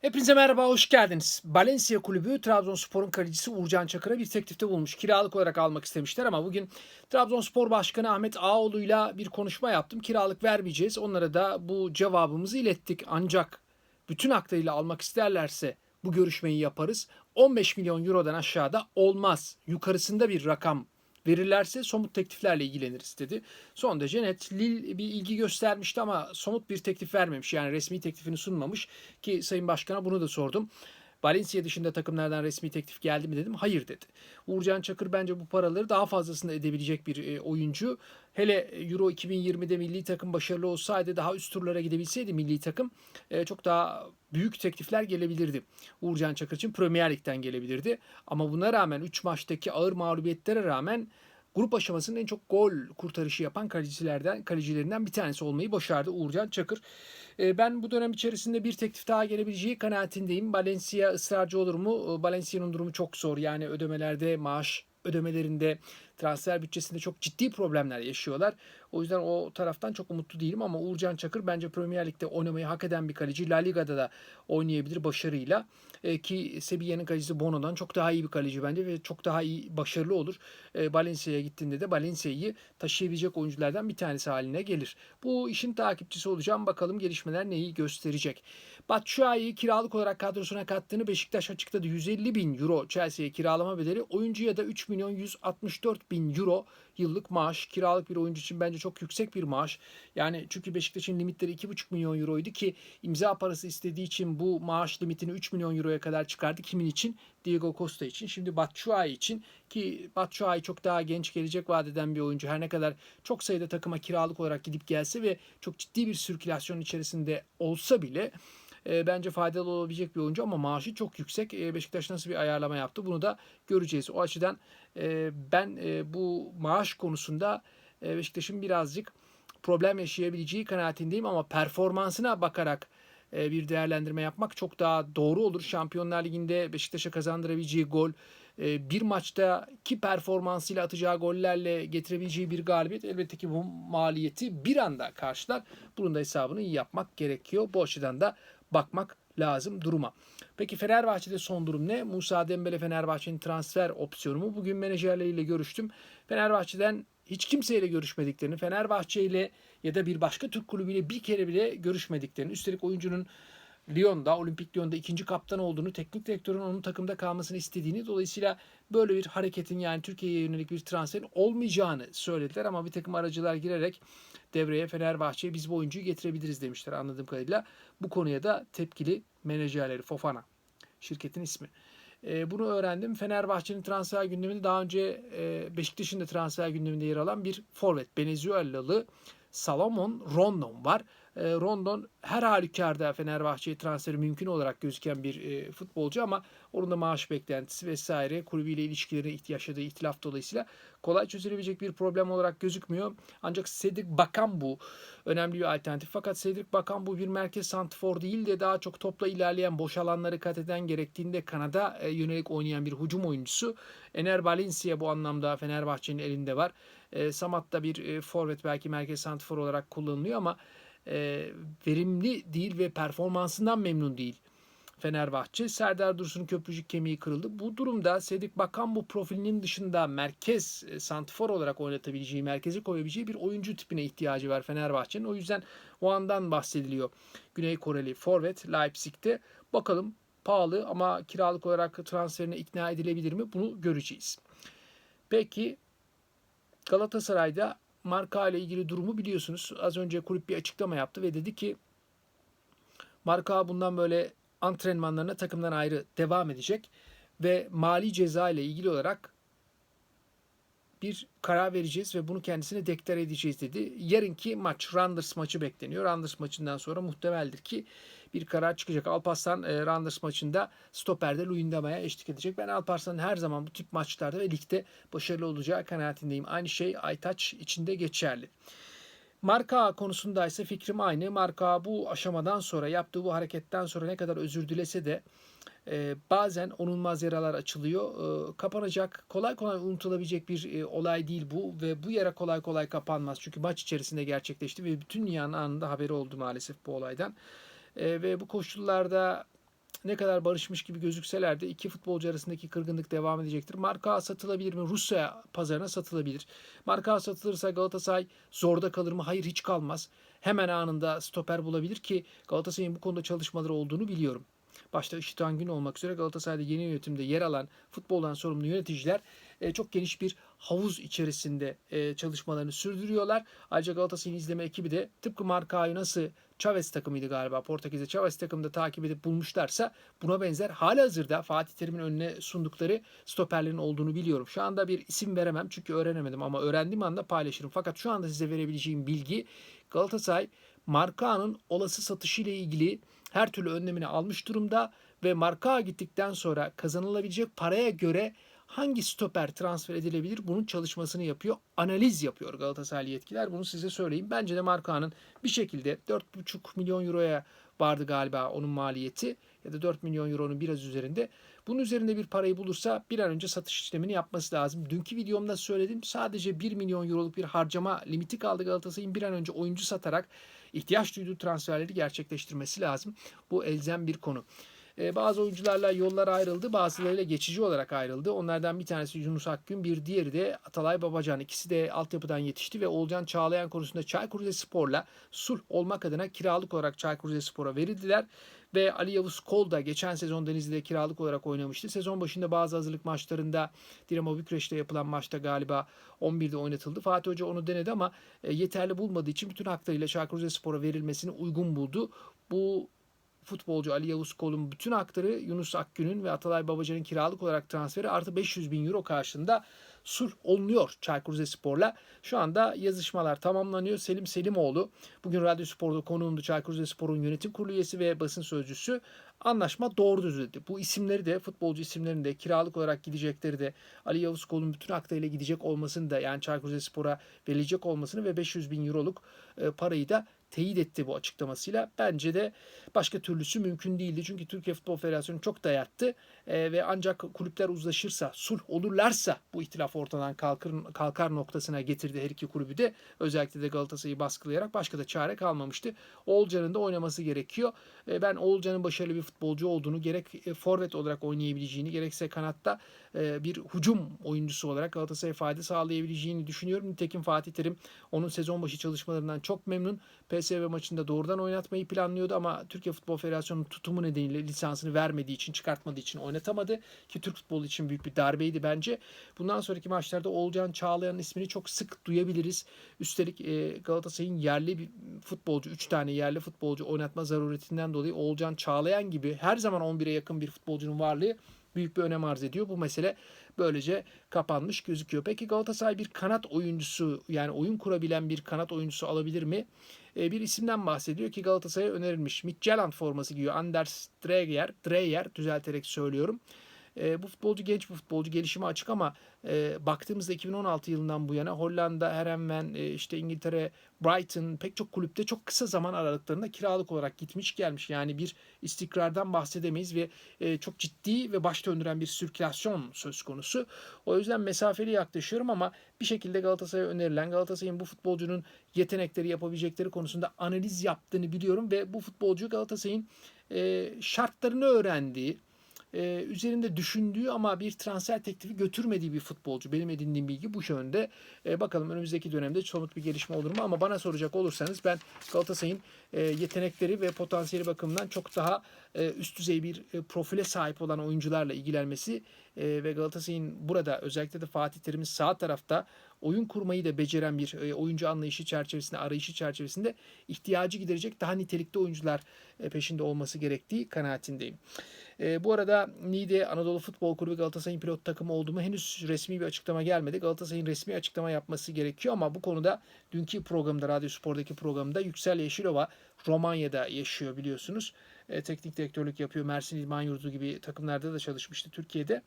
Hepinize merhaba, hoş geldiniz. Valencia Kulübü Trabzonspor'un kalecisi Uğurcan Çakır'a bir teklifte bulmuş. Kiralık olarak almak istemişler ama bugün Trabzonspor Başkanı Ahmet Ağoğlu'yla bir konuşma yaptım. Kiralık vermeyeceğiz. Onlara da bu cevabımızı ilettik. Ancak bütün haklarıyla almak isterlerse bu görüşmeyi yaparız. 15 milyon eurodan aşağıda olmaz. Yukarısında bir rakam verirlerse somut tekliflerle ilgileniriz dedi. Son derece net. Lille bir ilgi göstermişti ama somut bir teklif vermemiş. Yani resmi teklifini sunmamış ki Sayın Başkan'a bunu da sordum. Valencia dışında takımlardan resmi teklif geldi mi dedim. Hayır dedi. Uğurcan Çakır bence bu paraları daha fazlasını edebilecek bir e, oyuncu. Hele Euro 2020'de milli takım başarılı olsaydı daha üst turlara gidebilseydi milli takım e, çok daha büyük teklifler gelebilirdi. Uğurcan Çakır için Premier Lig'den gelebilirdi. Ama buna rağmen 3 maçtaki ağır mağlubiyetlere rağmen grup aşamasının en çok gol kurtarışı yapan kalecilerden kalecilerinden bir tanesi olmayı başardı Uğurcan Çakır. E, ben bu dönem içerisinde bir teklif daha gelebileceği kanaatindeyim. Valencia ısrarcı olur mu? E, Valencia'nın durumu çok zor. Yani ödemelerde, maaş ödemelerinde, transfer bütçesinde çok ciddi problemler yaşıyorlar. O yüzden o taraftan çok umutlu değilim ama Uğurcan Çakır bence Premier Lig'de oynamayı hak eden bir kaleci. La Liga'da da oynayabilir başarıyla. E, ki Sevilla'nın kalecisi Bono'dan çok daha iyi bir kaleci bence ve çok daha iyi başarılı olur. E, Valencia'ya gittiğinde de Valencia'yı taşıyabilecek oyunculardan bir tanesi haline gelir. Bu işin takipçisi olacağım. Bakalım gelişmeler neyi gösterecek. Batshuayi'yi kiralık olarak kadrosuna kattığını Beşiktaş açıkladı. 150 bin euro Chelsea'ye kiralama bedeli. Oyuncuya da 3 milyon 164 bin euro yıllık maaş. Kiralık bir oyuncu için bence çok yüksek bir maaş. Yani çünkü Beşiktaş'ın limitleri 2,5 milyon euroydu ki imza parası istediği için bu maaş limitini 3 milyon euroya kadar çıkardı. Kimin için? Diego Costa için. Şimdi Batshuayi için ki Batshuayi çok daha genç gelecek vadeden bir oyuncu. Her ne kadar çok sayıda takıma kiralık olarak gidip gelse ve çok ciddi bir sirkülasyon içerisinde olsa bile e, bence faydalı olabilecek bir oyuncu ama maaşı çok yüksek. E, Beşiktaş nasıl bir ayarlama yaptı bunu da göreceğiz. O açıdan e, ben e, bu maaş konusunda e, Beşiktaş'ın birazcık problem yaşayabileceği kanaatindeyim ama performansına bakarak e, bir değerlendirme yapmak çok daha doğru olur. Şampiyonlar Ligi'nde Beşiktaş'a kazandırabileceği gol e, bir maçta ki performansıyla atacağı gollerle getirebileceği bir galibiyet elbette ki bu maliyeti bir anda karşılar. Bunun da hesabını iyi yapmak gerekiyor. Bu açıdan da bakmak lazım duruma. Peki Fenerbahçe'de son durum ne? Musa Dembele Fenerbahçe'nin transfer opsiyonu mu? Bugün menajerleriyle görüştüm. Fenerbahçe'den hiç kimseyle görüşmediklerini, Fenerbahçe ile ya da bir başka Türk kulübüyle bir kere bile görüşmediklerini, üstelik oyuncunun Lyon'da, Olimpik Lyon'da ikinci kaptan olduğunu, teknik direktörün onun takımda kalmasını istediğini, dolayısıyla böyle bir hareketin yani Türkiye'ye yönelik bir transferin olmayacağını söylediler ama bir takım aracılar girerek devreye Fenerbahçe'ye biz bu oyuncuyu getirebiliriz demişler anladığım kadarıyla. Bu konuya da tepkili menajerleri Fofana şirketin ismi. E, bunu öğrendim. Fenerbahçe'nin transfer gündeminde daha önce e, Beşiktaş'ın da transfer gündeminde yer alan bir forvet. Venezuelalı Salomon Rondon var. E, Rondon her halükarda Fenerbahçe'ye transferi mümkün olarak gözüken bir e, futbolcu ama onun da maaş beklentisi vesaire kulübüyle ilişkileri yaşadığı ihtilaf dolayısıyla kolay çözülebilecek bir problem olarak gözükmüyor. Ancak Cedric Bakambu önemli bir alternatif. Fakat Cedric Bakambu bir merkez santifor değil de daha çok topla ilerleyen boş alanları kat eden gerektiğinde Kanada e, yönelik oynayan bir hücum oyuncusu. Ener Valencia bu anlamda Fenerbahçe'nin elinde var. Samat da bir forvet belki merkez santifor olarak kullanılıyor ama e, verimli değil ve performansından memnun değil. Fenerbahçe. Serdar Dursun'un köprücük kemiği kırıldı. Bu durumda Sedik Bakan bu profilinin dışında merkez e, santifor olarak oynatabileceği, merkeze koyabileceği bir oyuncu tipine ihtiyacı var Fenerbahçe'nin. O yüzden o andan bahsediliyor. Güney Koreli forvet Leipzig'te. Bakalım pahalı ama kiralık olarak transferine ikna edilebilir mi? Bunu göreceğiz. Peki Galatasaray'da marka ile ilgili durumu biliyorsunuz. Az önce kulüp bir açıklama yaptı ve dedi ki marka bundan böyle antrenmanlarına takımdan ayrı devam edecek ve mali ceza ile ilgili olarak bir karar vereceğiz ve bunu kendisine deklar edeceğiz dedi. Yarınki maç Randers maçı bekleniyor. Randers maçından sonra muhtemeldir ki bir karar çıkacak. Alparslan e, Randers maçında stoperde Luyendama'ya eşlik edecek. Ben Alparslan'ın her zaman bu tip maçlarda ve ligde başarılı olacağı kanaatindeyim. Aynı şey Aytaç içinde geçerli. Marka konusunda ise fikrim aynı. Marka bu aşamadan sonra yaptığı bu hareketten sonra ne kadar özür dilese de e, bazen onulmaz yaralar açılıyor. E, kapanacak, kolay kolay unutulabilecek bir e, olay değil bu ve bu yara kolay kolay kapanmaz. Çünkü maç içerisinde gerçekleşti ve bütün dünyanın anında haberi oldu maalesef bu olaydan. E, ve bu koşullarda ne kadar barışmış gibi gözükseler de iki futbolcu arasındaki kırgınlık devam edecektir. Marka satılabilir mi? Rusya pazarına satılabilir. Marka satılırsa Galatasaray zorda kalır mı? Hayır hiç kalmaz. Hemen anında stoper bulabilir ki Galatasaray'ın bu konuda çalışmaları olduğunu biliyorum. Başta Işıtan Gün olmak üzere Galatasaray'da yeni yönetimde yer alan futboldan sorumlu yöneticiler e, çok geniş bir havuz içerisinde e, çalışmalarını sürdürüyorlar. Ayrıca Galatasaray'ın izleme ekibi de tıpkı Marka'yı nasıl Chavez takımıydı galiba Portekiz'de Chavez takımında takip edip bulmuşlarsa buna benzer hali hazırda Fatih Terim'in önüne sundukları stoperlerin olduğunu biliyorum. Şu anda bir isim veremem çünkü öğrenemedim ama öğrendiğim anda paylaşırım. Fakat şu anda size verebileceğim bilgi Galatasaray Marka'nın olası satışı ile ilgili her türlü önlemini almış durumda ve Marka gittikten sonra kazanılabilecek paraya göre hangi stoper transfer edilebilir bunun çalışmasını yapıyor. Analiz yapıyor Galatasaraylı yetkililer. Bunu size söyleyeyim. Bence de Marka'nın bir şekilde 4,5 milyon euroya vardı galiba onun maliyeti ya da 4 milyon euronun biraz üzerinde. Bunun üzerinde bir parayı bulursa bir an önce satış işlemini yapması lazım. Dünkü videomda söyledim. Sadece 1 milyon euroluk bir harcama limiti kaldı Galatasaray'ın bir an önce oyuncu satarak ihtiyaç duyduğu transferleri gerçekleştirmesi lazım. Bu elzem bir konu. Ee, bazı oyuncularla yollar ayrıldı. Bazılarıyla geçici olarak ayrıldı. Onlardan bir tanesi Yunus Akgün, bir diğeri de Atalay Babacan. İkisi de altyapıdan yetişti ve Olcan Çağlayan konusunda Çaykur Rizespor'la sulh olmak adına kiralık olarak Çaykur Rizespor'a verildiler. Ve Ali Yavuz Kol da geçen sezon Denizli'de kiralık olarak oynamıştı. Sezon başında bazı hazırlık maçlarında Dinamo Bükreş'te yapılan maçta galiba 11'de oynatıldı. Fatih Hoca onu denedi ama e, yeterli bulmadığı için bütün haklarıyla Çaykur Rizespor'a verilmesini uygun buldu. Bu futbolcu Ali Yavuz Kol'un bütün hakları Yunus Akgün'ün ve Atalay Babacan'ın kiralık olarak transferi artı 500 bin euro karşında sulh olunuyor Çaykur Rizespor'la. Şu anda yazışmalar tamamlanıyor. Selim Selimoğlu bugün Radyo Spor'da konuğumdu Çaykur Rizespor'un yönetim kurulu üyesi ve basın sözcüsü. Anlaşma doğru dedi. Bu isimleri de futbolcu isimlerini de kiralık olarak gidecekleri de Ali Yavuz Kol'un bütün haklarıyla gidecek olmasını da yani Çaykur Rizespor'a verilecek olmasını ve 500 bin euroluk e, parayı da teyit etti bu açıklamasıyla. Bence de başka türlüsü mümkün değildi. Çünkü Türkiye Futbol Federasyonu çok dayattı e, ve ancak kulüpler uzlaşırsa, sulh olurlarsa bu ihtilaf ortadan kalkar, kalkar noktasına getirdi her iki kulübü de. Özellikle de Galatasaray'ı baskılayarak başka da çare kalmamıştı. Oğulcan'ın da oynaması gerekiyor. E, ben Oğulcan'ın başarılı bir futbolcu olduğunu gerek e, forvet olarak oynayabileceğini gerekse kanatta e, bir hücum oyuncusu olarak Galatasaray'a fayda sağlayabileceğini düşünüyorum. Nitekim Fatih Terim onun sezon başı çalışmalarından çok memnun. PSV maçında doğrudan oynatmayı planlıyordu ama Türkiye Futbol Federasyonu'nun tutumu nedeniyle lisansını vermediği için, çıkartmadığı için oynatamadı. Ki Türk futbolu için büyük bir darbeydi bence. Bundan sonraki maçlarda Oğulcan Çağlayan'ın ismini çok sık duyabiliriz. Üstelik e, Galatasaray'ın yerli bir futbolcu, 3 tane yerli futbolcu oynatma zaruretinden dolayı Oğulcan Çağlayan gibi her zaman 11'e yakın bir futbolcunun varlığı büyük bir önem arz ediyor. Bu mesele böylece kapanmış gözüküyor. Peki Galatasaray bir kanat oyuncusu yani oyun kurabilen bir kanat oyuncusu alabilir mi? Ee, bir isimden bahsediyor ki Galatasaray'a önerilmiş. Midtjylland forması giyiyor. Anders Dreyer, Dreyer düzelterek söylüyorum. E, bu futbolcu genç bir futbolcu. Gelişimi açık ama e, baktığımızda 2016 yılından bu yana Hollanda, Herenven, e, işte İngiltere, Brighton pek çok kulüpte çok kısa zaman aralıklarında kiralık olarak gitmiş gelmiş. Yani bir istikrardan bahsedemeyiz ve e, çok ciddi ve baş döndüren bir sirkülasyon söz konusu. O yüzden mesafeli yaklaşıyorum ama bir şekilde Galatasaray'a önerilen Galatasaray'ın bu futbolcunun yetenekleri yapabilecekleri konusunda analiz yaptığını biliyorum ve bu futbolcu Galatasaray'ın e, şartlarını öğrendiği, e, üzerinde düşündüğü ama bir transfer teklifi götürmediği bir futbolcu. Benim edindiğim bilgi bu yönde. E, bakalım önümüzdeki dönemde somut bir gelişme olur mu? Ama bana soracak olursanız ben Galatasaray'ın e, yetenekleri ve potansiyeli bakımından çok daha üst düzey bir e, profile sahip olan oyuncularla ilgilenmesi e, ve Galatasaray'ın burada özellikle de Fatih Terim'in sağ tarafta oyun kurmayı da beceren bir e, oyuncu anlayışı çerçevesinde, arayışı çerçevesinde ihtiyacı giderecek daha nitelikli oyuncular e, peşinde olması gerektiği kanaatindeyim. E, bu arada Niğde Anadolu Futbol Kulübü Galatasaray'ın pilot takımı olduğumu henüz resmi bir açıklama gelmedi. Galatasaray'ın resmi açıklama yapması gerekiyor ama bu konuda dünkü programda, Radyo Spor'daki programda Yüksel Yeşilova Romanya'da yaşıyor biliyorsunuz. E, teknik direktörlük yapıyor. Mersin İdman Yurdu gibi takımlarda da çalışmıştı Türkiye'de.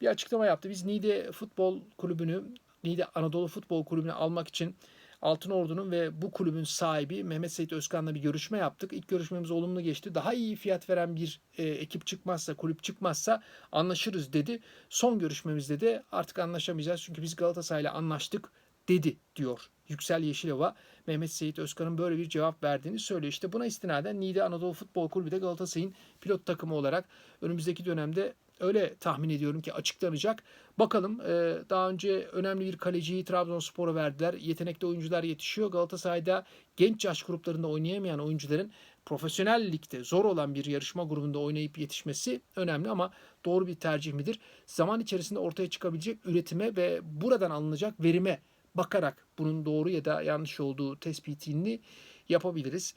Bir açıklama yaptı. Biz Niğde Futbol Kulübü'nü, Niğde Anadolu Futbol Kulübü'nü almak için Altın Ordu'nun ve bu kulübün sahibi Mehmet Seyit Özkan'la bir görüşme yaptık. İlk görüşmemiz olumlu geçti. Daha iyi fiyat veren bir e, ekip çıkmazsa, kulüp çıkmazsa anlaşırız dedi. Son görüşmemizde de artık anlaşamayacağız çünkü biz Galatasaray'la anlaştık dedi diyor Yüksel Yeşilova Mehmet Seyit Özkan'ın böyle bir cevap verdiğini söylüyor. İşte buna istinaden Niğde Anadolu Futbol Kulübü de Galatasaray'ın pilot takımı olarak önümüzdeki dönemde öyle tahmin ediyorum ki açıklanacak. Bakalım e, daha önce önemli bir kaleciyi Trabzonspor'a verdiler. Yetenekli oyuncular yetişiyor. Galatasaray'da genç yaş gruplarında oynayamayan oyuncuların profesyonel ligde zor olan bir yarışma grubunda oynayıp yetişmesi önemli ama doğru bir tercih midir? Zaman içerisinde ortaya çıkabilecek üretime ve buradan alınacak verime bakarak bunun doğru ya da yanlış olduğu tespitini yapabiliriz.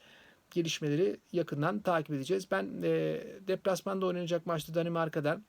Gelişmeleri yakından takip edeceğiz. Ben e, deplasmanda oynanacak maçta Danimarka'dan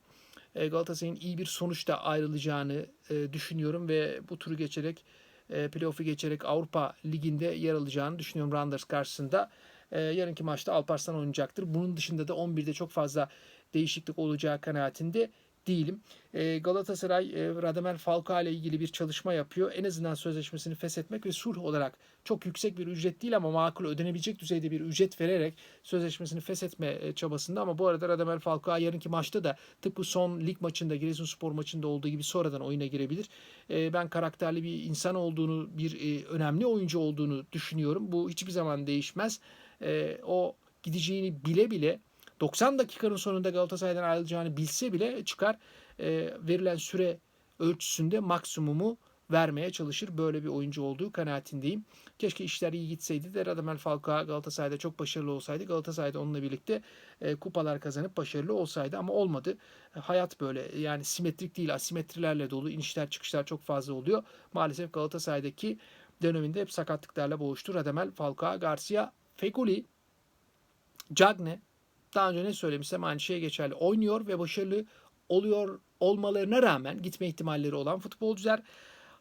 e, Galatasaray'ın iyi bir sonuçta ayrılacağını e, düşünüyorum ve bu turu geçerek e, playoff'u geçerek Avrupa Ligi'nde yer alacağını düşünüyorum Randers karşısında. E, yarınki maçta Alparslan oynayacaktır. Bunun dışında da 11'de çok fazla değişiklik olacağı kanaatinde değilim. E, Galatasaray e, Radamel Falcao ile ilgili bir çalışma yapıyor. En azından sözleşmesini feshetmek ve sulh olarak çok yüksek bir ücret değil ama makul ödenebilecek düzeyde bir ücret vererek sözleşmesini feshetme e, çabasında ama bu arada Radamel Falcao yarınki maçta da tıpkı son lig maçında Giresunspor maçında olduğu gibi sonradan oyuna girebilir. E, ben karakterli bir insan olduğunu, bir e, önemli oyuncu olduğunu düşünüyorum. Bu hiçbir zaman değişmez. E, o gideceğini bile bile 90 dakikanın sonunda Galatasaray'dan ayrılacağını bilse bile çıkar e, verilen süre ölçüsünde maksimumu vermeye çalışır. Böyle bir oyuncu olduğu kanaatindeyim. Keşke işler iyi gitseydi de Radamel Falcao Galatasaray'da çok başarılı olsaydı. Galatasaray'da onunla birlikte e, kupalar kazanıp başarılı olsaydı ama olmadı. E, hayat böyle yani simetrik değil asimetrilerle dolu inişler çıkışlar çok fazla oluyor. Maalesef Galatasaray'daki döneminde hep sakatlıklarla boğuştu. Radamel Falcao, Garcia, Feguli, Cagne daha önce ne söylemişsem aynı şeye geçerli. Oynuyor ve başarılı oluyor olmalarına rağmen gitme ihtimalleri olan futbolcular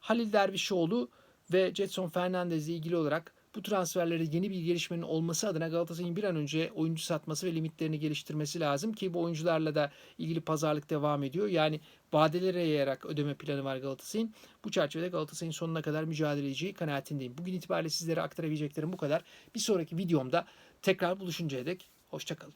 Halil Dervişoğlu ve Jetson Fernandez ile ilgili olarak bu transferlere yeni bir gelişmenin olması adına Galatasaray'ın bir an önce oyuncu satması ve limitlerini geliştirmesi lazım ki bu oyuncularla da ilgili pazarlık devam ediyor. Yani vadelere yayarak ödeme planı var Galatasaray'ın. Bu çerçevede Galatasaray'ın sonuna kadar mücadele edeceği kanaatindeyim. Bugün itibariyle sizlere aktarabileceklerim bu kadar. Bir sonraki videomda tekrar buluşuncaya dek hoşçakalın.